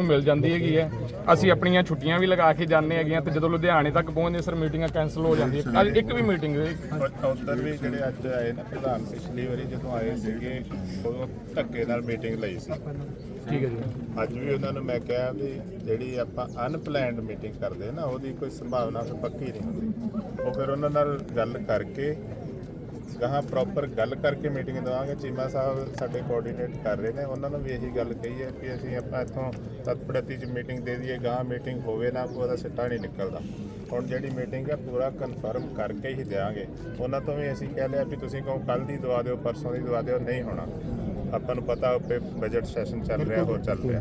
ਮਿਲ ਜਾਂਦੀ ਹੈਗੀ ਹੈ। ਅਸੀਂ ਆਪਣੀਆਂ ਛੁੱਟੀਆਂ ਵੀ ਲਗਾ ਕੇ ਜਾਂਦੇ ਹੈਗੀਆਂ ਤੇ ਜਦੋਂ ਲੁਧਿਆਣੇ ਤੱਕ ਪਹੁੰਚਦੇ ਸਰ ਮੀਟਿੰਗਾਂ ਕੈਨਸਲ ਹੋ ਜਾਂਦੀਆਂ। ਅੱਜ ਇੱਕ ਵੀ ਮੀਟਿੰਗ ਉੱਧਰ ਵੀ ਜਿਹੜੇ ਅੱਜ ਆਏ ਨਾ ਪ੍ਰਧਾਨ ਪਿਛਲੀ ਵਾਰੀ ਜਦੋਂ ਆਏ ਸੀਗੇ ਉਦੋਂ ਧੱਕੇ ਨਾਲ ਮੀਟਿੰਗ ਲਈ ਸੀ। ਠੀਕ ਹੈ ਜੀ। ਅੱਜ ਵੀ ਉਹਨਾਂ ਨੂੰ ਮੈਂ ਕਿਹਾ ਵੀ ਜਿਹੜੀ ਆਪਾਂ ਅਨਪਲੈਨਡ ਮੀਟਿੰਗ ਕਰਦੇ ਨਾ ਉਹਦੀ ਕੋਈ ਸੰਭਾਵਨਾ ਪੱਕੀ ਨਹੀਂ ਹੁੰਦੀ। ਉਹ ਫਿਰ ਉਹਨਾਂ ਨਾਲ ਗੱਲ ਕਰਕੇ ਕਹਾਂ ਪ੍ਰੋਪਰ ਗੱਲ ਕਰਕੇ ਮੀਟਿੰਗ ਦਵਾਂਗੇ। ਚੀਮਾ ਸਾਹਿਬ ਸਾਡੇ ਕੋਆਰਡੀਨੇਟ ਕਰ ਰਹੇ ਨੇ। ਉਹਨਾਂ ਨੂੰ ਵੀ ਇਹੀ ਗੱਲ ਕਹੀ ਹੈ ਕਿ ਅਸੀਂ ਆਪਾਂ ਇੱਥੋਂ ਤਤਪੜਤੀ ਚ ਮੀਟਿੰਗ ਦੇ ਦਈਏ। ਗਾਹਾਂ ਮੀਟਿੰਗ ਹੋਵੇ ਨਾ ਕੋਈ, ਉਹਦਾ ਸਿੱਟਾ ਨਹੀਂ ਨਿਕਲਦਾ। ਹੁਣ ਜਿਹੜੀ ਮੀਟਿੰਗ ਹੈ ਪੂਰਾ ਕਨਫਰਮ ਕਰਕੇ ਹੀ ਦੇਵਾਂਗੇ ਉਹਨਾਂ ਤੋਂ ਵੀ ਅਸੀਂ ਕਹਿ ਲਿਆ ਵੀ ਤੁਸੀਂ ਕਹੋ ਕੱਲ ਦੀ ਦਵਾ ਦਿਓ, ਪਰਸੋਂ ਦੀ ਦਵਾ ਦਿਓ, ਨਹੀਂ ਹੋਣਾ। ਆਪਾਂ ਨੂੰ ਪਤਾ ਬਜਟ ਸੈਸ਼ਨ ਚੱਲ ਰਿਹਾ, ਹੋਰ ਚੱਲ ਰਿਹਾ।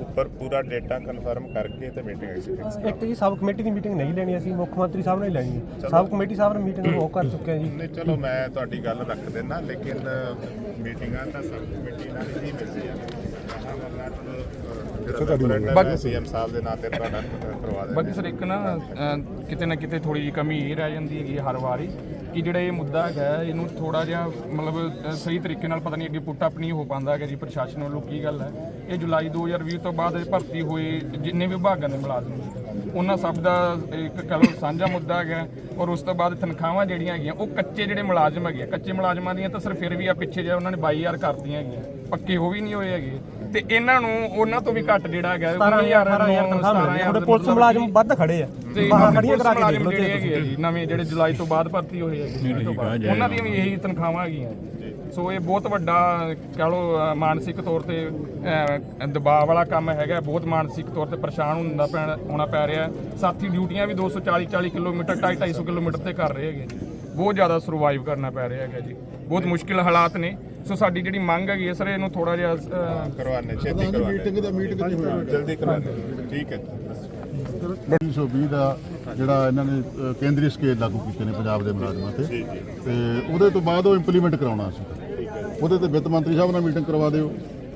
ਉੱਪਰ ਪੂਰਾ ਡੇਟਾ ਕਨਫਰਮ ਕਰਕੇ ਤੇ ਮੀਟਿੰਗ ਐਕਸੀਕਿਊਟ ਇੱਕ ਜੀ ਸਬ ਕਮੇਟੀ ਦੀ ਮੀਟਿੰਗ ਨਹੀਂ ਲੈਣੀ ਅਸੀਂ ਮੁੱਖ ਮੰਤਰੀ ਸਾਹਿਬ ਨਾਲ ਹੀ ਲੈਣੀ ਹੈ। ਸਬ ਕਮੇਟੀ ਸਾਹਿਬ ਨੇ ਮੀਟਿੰਗ ਉਹ ਕਰ ਚੁੱਕੇ ਆ ਜੀ। ਨਹੀਂ ਚਲੋ ਮੈਂ ਤੁਹਾਡੀ ਗੱਲ ਰੱਖ ਦਿੰਦਾ ਲੇਕਿਨ ਮੀਟਿੰਗਾਂ ਤਾਂ ਸਬ ਕਮੇਟੀ ਨਾਲ ਹੀ ਮਿਲਦੀਆਂ ਜਿਹੜਾ ਸੀਐਮ ਸਾਹਿਬ ਦੇ ਨਾਂ ਤੇ ਤੁਹਾਡਾ ਕਰਵਾ ਦੇ ਬਾਕੀ ਸਰ ਇੱਕ ਨਾ ਅਹ, ਕਿਤੇ ਨਾ ਕਿਤੇ ਥੋੜੀ ਜਿਹੀ ਕਮੀ ਇਹ ਰਹਿ ਜਾਂਦੀ ਹੈਗੀ ਹੈ ਹਰ ਵਾਰੀ ਕਿ ਜਿਹੜਾ ਇਹ ਮੁੱਦਾ ਹੈਗਾ ਹੈ, ਇਹਨੂੰ ਥੋੜਾ ਜਿਹਾ ਮਤਲਬ ਅਹ, ਸਹੀ ਤਰੀਕੇ ਨਾਲ ਪਤਾ ਨਹੀਂ ਅੱਗੇ ਪੁੱਟ ਅਪ ਨਹੀਂ ਹੋ ਪਾਉਂਦਾ ਹੈਗਾ ਜੀ ਪ੍ਰਸ਼ਾਸਨ ਵੱਲੋਂ ਕੀ ਗੱਲ ਹੈ? ਇਹ ਜੁਲਾਈ 2020 ਤੋਂ ਬਾਅਦ ਇਹ ਭਰਤੀ ਹੋਏ ਜਿੰਨੇ ਵਿਭਾਗਾਂ ਦੇ ਮੁਲਾਜ਼ਮ ਉਹਨਾਂ ਸਭ ਦਾ ਇੱਕ ਕਹ ਲਓ ਸਾਂਝਾ ਮੁੱਦਾ ਹੈਗਾ ਔਰ ਉਸ ਤੋਂ ਬਾਅਦ ਤਨਖਾਹਾਂ ਜਿਹੜੀਆਂ ਹੈਗੀਆਂ ਉਹ ਕੱਚੇ ਜਿਹੜੇ ਮੁਲਾਜ਼ਮ ਹੈਗੇ ਕੱਚੇ ਮੁਲਾਜ਼ਮਾਂ ਦੀਆਂ ਤਾਂ ਸਰ ਫਿਰ ਵੀ ਆ ਪਿੱਛੇ ਜੇ ਉਹਨਾਂ ਨੇ 22000 ਕਰਤੀਆਂ ਹੈਗੀਆਂ ਪੱਕੇ ਉਹ ਵੀ ਨਹੀਂ ਹੋਏ ਹੈਗੇ। ਤੇ ਇਹਨਾਂ ਨੂੰ ਉਹਨਾਂ ਤੋਂ ਵੀ ਘੱਟ ਜਿਹੜਾ ਹੈਗਾ 17000 18000 ਤਨਖਾਹ ਮਿਲਦੀ ਹੈ ਤੁਹਾਡੇ ਪੁਲਿਸ ਮੁਲਾਜ਼ਮ ਵੱਧ ਖੜੇ ਆ। ਤੇ ਬਾਹਰ ਖੜੀਆਂ ਕਰਾ ਕੇ ਦੇਖ ਲਓ ਜਿਹੜੇ ਨਵੇਂ ਜਿਹੜੇ ਜੁਲਾਈ ਤੋਂ ਬਾਅਦ ਭਰਤੀ ਹੋਏ ਹੈਗੇ ਉਹਨਾਂ ਦੀਆਂ ਵੀ ਇਹੀ ਤਨਖਾਹਾਂ ਹੈਗੀਆਂ। ਸੋ ਇਹ ਬਹੁਤ ਵੱਡਾ ਕਹ ਲਓ ਮਾਨਸਿਕ ਤੌਰ ਤੇ ਦਬਾਅ ਵਾਲਾ ਕੰਮ ਹੈਗਾ ਬਹੁਤ ਮਾਨਸਿਕ ਤੌਰ ਤੇ ਪਰੇਸ਼ਾਨ ਹੁੰਦਾ ਪੈਣ ਹੋਣਾ ਪੈ ਰਿਹਾ। ਸਾਥੀ ਡਿਊਟੀਆਂ ਵੀ 240 40 ਕਿਲੋਮੀਟਰ 250 250 ਕਿਲੋਮੀਟਰ ਤੇ ਕਰ ਰਹੇ ਹੈਗੇ। ਬਹੁਤ ਜ਼ਿਆਦਾ ਸਰਵਾਈਵ ਕਰਨਾ ਪੈ ਰਿਹਾ ਹੈਗਾ ਜੀ। ਬਹੁਤ ਮੁਸ਼ਕਿਲ ਹਾਲਾਤ ਨੇ। ਸੋ ਸਾਡੀ ਜਿਹੜੀ ਮੰਗ ਹੈਗੀ ਹੈ ਸਰ ਇਹਨੂੰ ਥੋੜਾ ਜਿਹਾ ਛੇਤੀ ਕਰਵਾਨੇ ਮੀਟਿੰਗ ਦਾ ਮੀਟਿੰਗ ਜਲਦੀ ਕਰਵਾਨੇ ਠੀਕ ਹੈ 1920 ਦਾ ਜਿਹੜਾ ਇਹਨਾਂ ਨੇ ਅ, ਕੇਂਦਰੀ ਸਕੇਲ ਲਾਗੂ ਕੀਤੇ ਨੇ ਪੰਜਾਬ ਦੇ ਮੁਲਾਜ਼ਮਾਂ ਤੇ। ਤੇ ਉਹਦੇ ਤੋਂ ਬਾਅਦ ਉਹ ਇੰਪਲੀਮੈਂਟ ਕਰਾਉਣਾ ਸੀ। ਉਹਦੇ ਤੇ ਵਿੱਤ ਮੰਤਰੀ ਸਾਹਿਬ ਨਾਲ ਮੀਟਿੰਗ ਕਰਵਾ ਦਿਓ।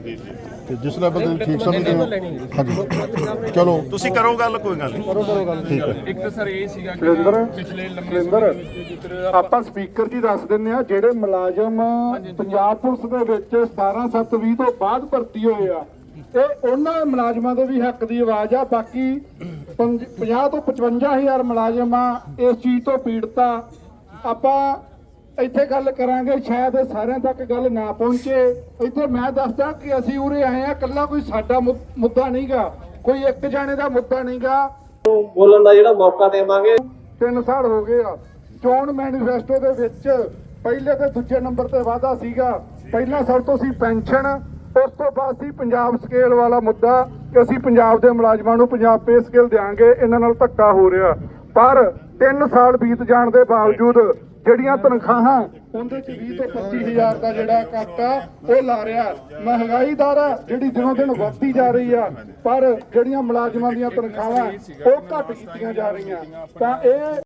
ਜੀ ਜੀ ਤੇ ਜਿਸ ਲੈਵਲ ਤੇ ਠੀਕ ਸਮਝਦੇ ਹੋ। ਹਾਂਜੀ। ਚਲੋ। ਤੁਸੀਂ ਕਰੋ ਗੱਲ ਕੋਈ ਗੱਲ ਨਹੀਂ। ਠੀਕ ਹੈ। ਇੱਕ ਤਾਂ ਸਰ ਇਹ ਸੀਗਾ ਕਿ ਪਿਛਲੇ ਲੰਮੇ ਸੁਰਿੰਦਰ, ਸਮੇਂ ਦੇ ਜਿੱਧਰ ਆਪਾਂ ਸਪੀਕਰ ਜੀ ਦੱਸ ਦਿੰਨੇ ਆ ਜਿਹੜੇ ਮੁਲਾਜ਼ਮ ਪੰਜਾਬ ਪੁਲਿਸ ਦੇ ਵਿੱਚ 17720 ਤੋਂ ਬਾਅਦ ਭਰਤੀ ਹੋਏ ਆ। ਇਹ ਉਹਨਾਂ ਮੁਲਾਜ਼ਮਾਂ ਦੇ ਵੀ ਹੱਕ ਦੀ ਆਵਾਜ਼ ਆ ਬਾਕੀ 50 ਤੋਂ 55000 ਮੁਲਾਜ਼ਮ ਇਸ ਚੀਜ਼ ਤੋਂ ਪੀੜਤਾ ਆਪਾਂ ਇੱਥੇ ਗੱਲ ਕਰਾਂਗੇ ਸ਼ਾਇਦ ਸਾਰਿਆਂ ਤੱਕ ਗੱਲ ਨਾ ਪਹੁੰਚੇ। ਇੱਥੇ ਮੈਂ ਦੱਸਦਾ ਕਿ ਅਸੀਂ ਉਰੇ ਆਏ ਆ ਕੱਲਾ ਕੋਈ ਸਾਡਾ ਮੁੱਦਾ ਨਹੀਂਗਾ। ਕੋਈ ਇੱਕ ਜਾਣੇ ਦਾ ਮੁੱਦਾ ਨਹੀਂਗਾ। ਬੋਲਣ ਦਾ ਜਿਹੜਾ ਮੌਕਾ ਦੇਵਾਂਗੇ। ਤਿੰਨ ਸਾਲ ਹੋ ਗਏ ਆ। ਚੋਣ ਮੈਨੀਫੈਸਟੋ ਦੇ ਵਿੱਚ ਪਹਿਲੇ ਤੇ ਦੂਜੇ ਨੰਬਰ ਤੇ ਵਾਅਦਾ ਸੀਗਾ। ਪਹਿਲਾਂ ਸਭ ਤੋਂ ਸੀ ਪੈਨਸ਼ਨ ਉਸ ਤੋਂ ਬਾਅਦ ਸੀ ਪੰਜਾਬ ਸਕੇਲ ਵਾਲਾ ਮੁੱਦਾ ਕਿ ਅਸੀਂ ਪੰਜਾਬ ਦੇ ਮੁਲਾਜ਼ਮਾਂ ਨੂੰ ਪੰਜਾਬ ਪੇ ਸਕੇਲ ਦੇਾਂਗੇ ਇਹਨਾਂ ਨਾਲ ਧੱਕਾ ਹੋ ਰਿਹਾ। ਪਰ 3 ਸਾਲ ਬੀਤ ਜਾਣ ਦੇ ਬਾਵਜੂਦ ਜਿਹੜੀਆਂ ਤਨਖਾਹਾਂ ਉਹਦੇ ਚ 20 ਤੋਂ 25 ਹਜ਼ਾਰ ਦਾ ਜਿਹੜਾ ਕੱਟ ਆ, ਉਹ ਲਾ ਰਿਹਾ। ਮਹਿੰਗਾਈ ਦਰ ਆ, ਜਿਹੜੀ ਦਿਨੋਂ ਦਿਨ ਵੱਧਦੀ ਜਾ ਰਹੀ ਆ, ਪਰ ਜਿਹੜੀਆਂ ਮੁਲਾਜ਼ਮਾਂ ਦੀਆਂ ਤਨਖਾਹਾਂ ਉਹ ਘੱਟ ਕੀਤੀਆਂ ਜਾ ਰਹੀਆਂ। ਤਾਂ ਇਹ